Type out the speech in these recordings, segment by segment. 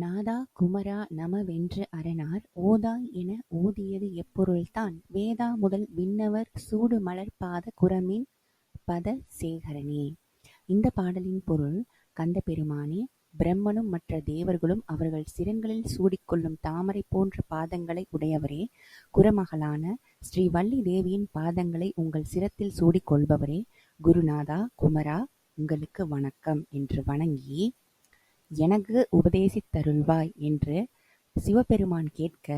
நாதா குமரா நமவென்று அரணார். ஓதாய் என ஓதியது எப்பொருள்தான். வேதா முதல் விண்ணவர் சூடு மலர்பாத குரமின் பத சேகரனே. இந்த பாடலின் பொருள் கந்தபெருமானே பிரம்மனும் மற்ற தேவர்களும் அவர்கள் சிரங்களில் சூடிக்கொள்ளும் தாமரை போன்ற பாதங்களை உடையவரே. குரமகளான ஸ்ரீ வள்ளி தேவியின் பாதங்களை உங்கள் சிரத்தில் சூடிக்கொள்பவரே. குருநாதா குமரா உங்களுக்கு வணக்கம் என்று வணங்கி எனக்கு உபதேசித்தருள்வாய் என்று சிவபெருமான் கேட்க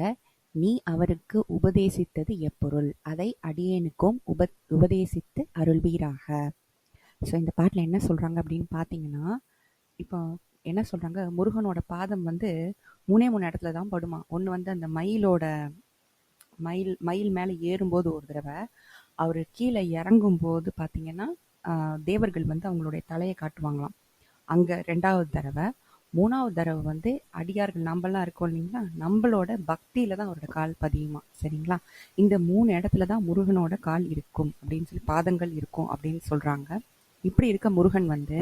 நீ அவருக்கு உபதேசித்தது எப்பொருள்? அதை அடியேனுக்கும் உப உபதேசித்து அருள்வீராக. ஸோ இந்த பாட்டில் என்ன சொல்கிறாங்க அப்படின்னு பார்த்தீங்கன்னா இப்போ என்ன சொல்கிறாங்க முருகனோட பாதம் வந்து மூணே மூணு இடத்துல தான் படுமா. ஒன்று வந்து அந்த மயிலோட மயில் மயில் மேலே ஏறும்போது ஒரு தடவை அவர் கீழே இறங்கும்போது பார்த்தீங்கன்னா தேவர்கள் வந்து அவங்களுடைய தலையை காட்டுவாங்களாம். அங்கே ரெண்டாவது தடவை மூணாவது தடவை வந்து அடியார்கள் நம்மளாம் இருக்கோம் இல்லைங்களா? நம்மளோட பக்தியில தான் அவரோட கால் பதியுமா? சரிங்களா? இந்த மூணு இடத்துல தான் முருகனோட கால் இருக்கும் அப்படின்னு சொல்லி பாதங்கள் இருக்கும் அப்படின்னு சொல்றாங்க. இப்படி இருக்க முருகன் வந்து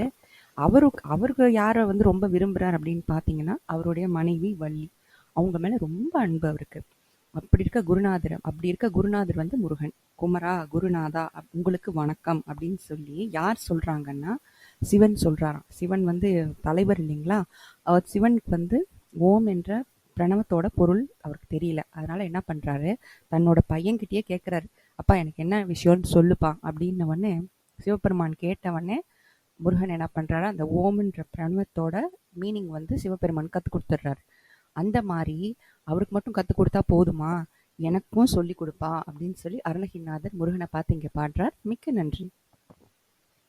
அவருக்கு அவருக்கு யாரை வந்து ரொம்ப விரும்புகிறார் அப்படின்னு பார்த்தீங்கன்னா அவருடைய மனைவி வள்ளி. அவங்க மேலே ரொம்ப அன்பு அவருக்கு. அப்படி இருக்க குருநாதர் அப்படி இருக்க குருநாதர் வந்து முருகன். குமரா குருநாதா உங்களுக்கு வணக்கம் அப்படின்னு சொல்லி யார் சொல்கிறாங்கன்னா சிவன் சொல்கிறாராம் சிவன் வந்து தலைவர் இல்லைங்களா? அவர் சிவனுக்கு வந்து ஓம் என்ற பிரணவத்தோட பொருள் அவருக்கு தெரியல. அதனால என்ன பண்ணுறாரு தன்னோட பையன்கிட்டயே கேட்குறாரு அப்பா எனக்கு என்ன விஷயம்னு சொல்லுப்பா அப்படின்னவொடனே சிவபெருமான் கேட்டவொடனே முருகன் என்ன பண்ணுறாரு அந்த ஓம்ன்ற பிரணவத்தோட மீனிங் வந்து சிவபெருமான் கற்றுக் கொடுத்துட்றாரு. அந்த மாதிரி அவருக்கு மட்டும் கற்றுக் கொடுத்தா போதுமா? எனக்கும் சொல்லி கொடுப்பா அப்படின்னு சொல்லி அருணகிரிநாதர் முருகனை பார்த்து இங்கே பாடுறார். மிக்க நன்றி.